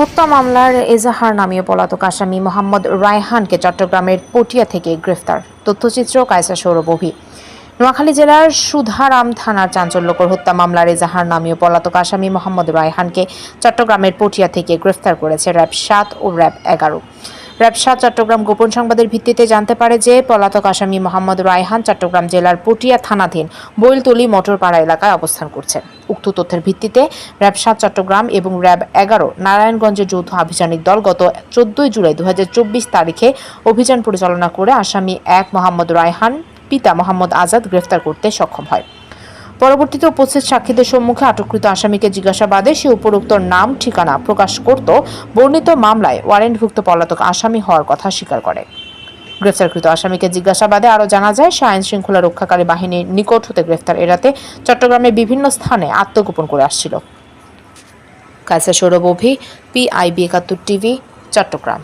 হত্যা মামলার এজাহার নামীয় পলাতক আসামি মোহাম্মদ রায়হানকে চট্টগ্রামের পটিয়া থেকে গ্রেফতার। তথ্যচিত্র কায়সা সৌরভ অভি। নোয়াখালী জেলার সুধারাম থানার চাঞ্চল্যকর হত্যা মামলার এজাহার নামীয় পলাতক আসামি মোহাম্মদ রায়হানকে চট্টগ্রামের পটিয়া থেকে গ্রেফতার করেছে র্যাব সাত ও র্যাব এগারো। র্যাব সাত চট্টগ্রাম গোপন সংবাদের ভিত্তিতে জানতে পারে যে পলাতক আসামি মোহাম্মদ রায়হান চট্টগ্রাম জেলার পটিয়া থানাধীন বৈলতলি মোটরপাড়া এলাকায় অবস্থান করছেন। উক্ত তথ্যের ভিত্তিতে র্যাব সাত চট্টগ্রাম এবং র্যাব এগারো নারায়ণগঞ্জের যৌথ আভিযানিক দল গত চোদ্দই জুলাই দু হাজার চব্বিশ তারিখে অভিযান পরিচালনা করে আসামি এক মোহাম্মদ রায়হান, পিতা মোহাম্মদ আজাদ গ্রেফতার করতে সক্ষম হয়। পরবর্তীতে উপস্থিত সাক্ষীদের সম্মুখে আটককৃত আসামিকে জিজ্ঞাসাবাদে সে উপরোক্ত নাম, ঠিকানা প্রকাশ করত, বর্ণিত মামলায় ওয়ারেন্টভুক্ত পলাতক আসামি হওয়ার কথা স্বীকার করে। গ্রেফতারকৃত আসামিকে জিজ্ঞাসাবাদে আরও জানা যায়, সে আইন শৃঙ্খলা রক্ষাকারী বাহিনীর নিকট হতে গ্রেফতার এড়াতে চট্টগ্রামের বিভিন্ন স্থানে আত্মগোপন করে আসছিল। Kaisa Sourav Avi, PIB Ekattor TV, Chattogram.